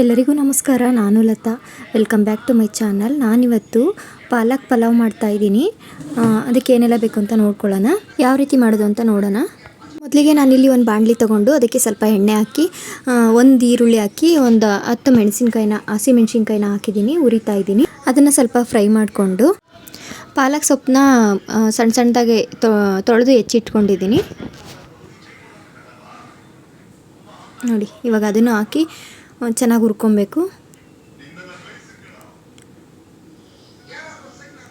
ಎಲ್ಲರಿಗೂ ನಮಸ್ಕಾರ, ನಾನು Lata. Welcome back to my channel ನಾನಿವತ್ತು ಪಾಲಕ್ ಪಲಾವ್ ಮಾಡ್ತಾ ಇದ್ದೀನಿ. ಅದಕ್ಕೆ ಏನೆಲ್ಲ ಬೇಕು ಅಂತ ನೋಡ್ಕೊಳ್ಳೋಣ. ಯಾವ ರೀತಿ ಮಾಡೋದು ಅಂತ ನೋಡೋಣ. ಮೊದಲಿಗೆ ನಾನಿಲ್ಲಿ ಒಂದು ಬಾಣಲಿ ತೊಗೊಂಡು ಅದಕ್ಕೆ ಸ್ವಲ್ಪ ಎಣ್ಣೆ ಹಾಕಿ ಒಂದು ಈರುಳ್ಳಿ ಹಾಕಿ, ಒಂದು ಹತ್ತು ಮೆಣಸಿನ್ಕಾಯಿನ, ಹಸಿ ಮೆಣಸಿನ್ಕಾಯಿನ ಹಾಕಿದ್ದೀನಿ, ಉರಿತಾ ಇದ್ದೀನಿ. ಅದನ್ನು ಸ್ವಲ್ಪ ಫ್ರೈ ಮಾಡಿಕೊಂಡು, ಪಾಲಕ್ ಸೊಪ್ಪನ್ನ ಸಣ್ಣ ಸಣ್ಣದಾಗೆ ತೊಳೆದು ಹೆಚ್ಚಿಟ್ಕೊಂಡಿದ್ದೀನಿ. ನೋಡಿ, ಇವಾಗ ಅದನ್ನು ಹಾಕಿ ಚೆನ್ನಾಗಿ ಹುರ್ಕೊಬೇಕು.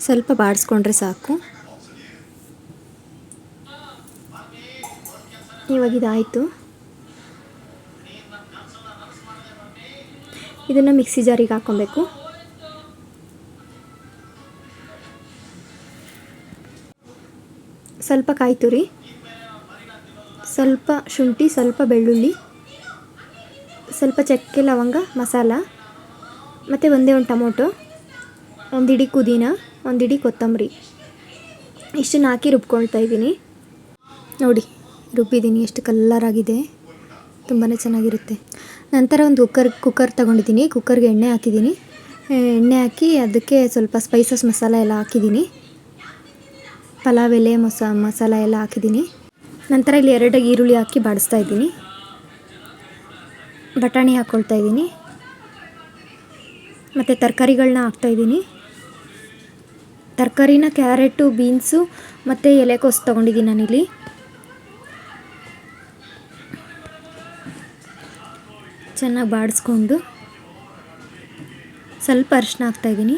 ಸ್ವಲ್ಪ ಬಾಡಿಸ್ಕೊಂಡ್ರೆ ಸಾಕು. ಇವಾಗ ಇದಾಯಿತು. ಇದನ್ನು ಮಿಕ್ಸಿ ಜಾರಿಗೆ ಹಾಕ್ಕೊಬೇಕು ಸ್ವಲ್ಪ ಕಾಯಿ ತುರಿ ಸ್ವಲ್ಪ ಶುಂಠಿ, ಸ್ವಲ್ಪ ಬೆಳ್ಳುಳ್ಳಿ. ಸ್ವಲ್ಪ ಚಕ್ಕೆ ಲವಂಗ, ಮಸಾಲ, ಮತ್ತು ಒಂದೇ ಒಂದು ಟೊಮೊಟೊ ಒಂದಿಡಿ ಪುದೀನ ಒಂದಿಡಿ ಕೊತ್ತಂಬರಿ. ಇಷ್ಟನ್ನು ಹಾಕಿ ರುಬ್ಕೊಳ್ತಾ ಇದ್ದೀನಿ. ನೋಡಿ, ರುಬ್ಬಿದ್ದೀನಿ, ಎಷ್ಟು ಕಲ್ಲರಾಗಿದೆ ತುಂಬಾ ಚೆನ್ನಾಗಿರುತ್ತೆ. ನಂತರ ಒಂದು ಕುಕ್ಕರ್ ಕುಕ್ಕರ್ ತೊಗೊಂಡಿದ್ದೀನಿ. ಕುಕ್ಕರ್ಗೆ ಎಣ್ಣೆ ಹಾಕಿದ್ದೀನಿ. ಎಣ್ಣೆ ಹಾಕಿ ಅದಕ್ಕೆ ಸ್ವಲ್ಪ ಸ್ಪೈಸಸ್ ಮಸಾಲ ಎಲ್ಲ ಹಾಕಿದ್ದೀನಿ. ಪಲಾವ್ ಎಲೆ, ಮಸ, ಮಸಾಲ ಎಲ್ಲ ಹಾಕಿದ್ದೀನಿ. ನಂತರ ಇಲ್ಲಿ ಎರಡು ಈರುಳ್ಳಿ ಹಾಕಿ ಬಾಡಿಸ್ತಾ ಇದ್ದೀನಿ. ಬಟಾಣಿ ಹಾಕ್ಕೊಳ್ತಾ ಇದ್ದೀನಿ. ಮತ್ತು ತರಕಾರಿಗಳನ್ನ ಹಾಕ್ತಾಯಿದ್ದೀನಿ ತರಕಾರಿನ ಕ್ಯಾರೆಟು, ಬೀನ್ಸು ಮತ್ತು ಎಲೆಕೋಸು ತೊಗೊಂಡಿದ್ದೀನಿ ನಾನಿಲ್ಲಿ. ಚೆನ್ನಾಗಿ ಬಾಡಿಸ್ಕೊಂಡು ಸ್ವಲ್ಪ ಅರಿಶಿನ ಹಾಕ್ತಾಯಿದ್ದೀನಿ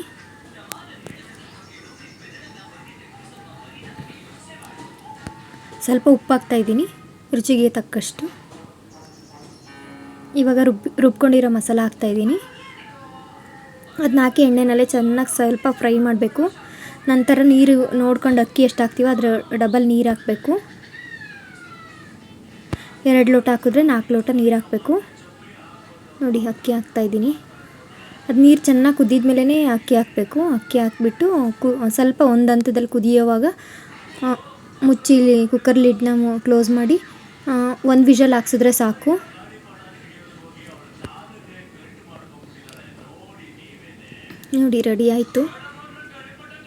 ಸ್ವಲ್ಪ ಉಪ್ಪು ಹಾಕ್ತಾಯಿದ್ದೀನಿ ರುಚಿಗೆ ತಕ್ಕಷ್ಟು. ಇವಾಗ ರುಬ್ ರುಬ್ಕೊಂಡಿರೋ ಮಸಾಲ ಹಾಕ್ತಾಯಿದ್ದೀನಿ ಅದನ್ನ ಹಾಕಿ ಎಣ್ಣೆನಲ್ಲೇ ಚೆನ್ನಾಗಿ ಸ್ವಲ್ಪ ಫ್ರೈ ಮಾಡಬೇಕು. ನಂತರ ನೀರು ನೋಡ್ಕೊಂಡು ಅಕ್ಕಿ ಎಷ್ಟು ಹಾಕ್ತೀವೋ ಅದರ ಡಬಲ್ ನೀರು ಹಾಕಬೇಕು. ಎರಡು ಲೋಟ ಹಾಕಿದ್ರೆ ನಾಲ್ಕು ಲೋಟ ನೀರು ಹಾಕಬೇಕು. ನೋಡಿ ಅಕ್ಕಿ ಹಾಕ್ತಾಯಿದ್ದೀನಿ ಅದು ನೀರು ಚೆನ್ನಾಗಿ ಕುದ್ದಿದ ಮೇಲೇ ಅಕ್ಕಿ ಹಾಕಬೇಕು. ಅಕ್ಕಿ ಹಾಕ್ಬಿಟ್ಟು ಕು ಸ್ವಲ್ಪ ಒಂದು ಹಂತದಲ್ಲಿ ಕುದಿಯೋವಾಗ ಮುಚ್ಚಿ ಕುಕ್ಕರ್ ಲಿಡ್ನ ಕ್ಲೋಸ್ ಮಾಡಿ ಒಂದು ವಿಷಲ್ ಹಾಕ್ಸಿದ್ರೆ ಸಾಕು. ನೋಡಿ ರೆಡಿ ಆಯಿತು.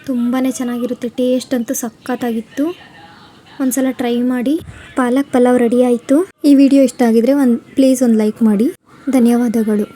ತುಂಬಾ ಚೆನ್ನಾಗಿರುತ್ತೆ ಟೇಸ್ಟ್ ಅಂತೂ ಸಖತ್ತಾಗಿತ್ತು. ಒಂದ್ಸಲ ಟ್ರೈ ಮಾಡಿ. ಪಾಲಕ್ ಪಲಾವ್ ರೆಡಿ ಆಯಿತು. ಈ ವಿಡಿಯೋ ಇಷ್ಟ ಆಗಿದ್ರೆ ಒಂದು ಪ್ಲೀಸ್ ಒಂದು ಲೈಕ್ ಮಾಡಿ. ಧನ್ಯವಾದಗಳು.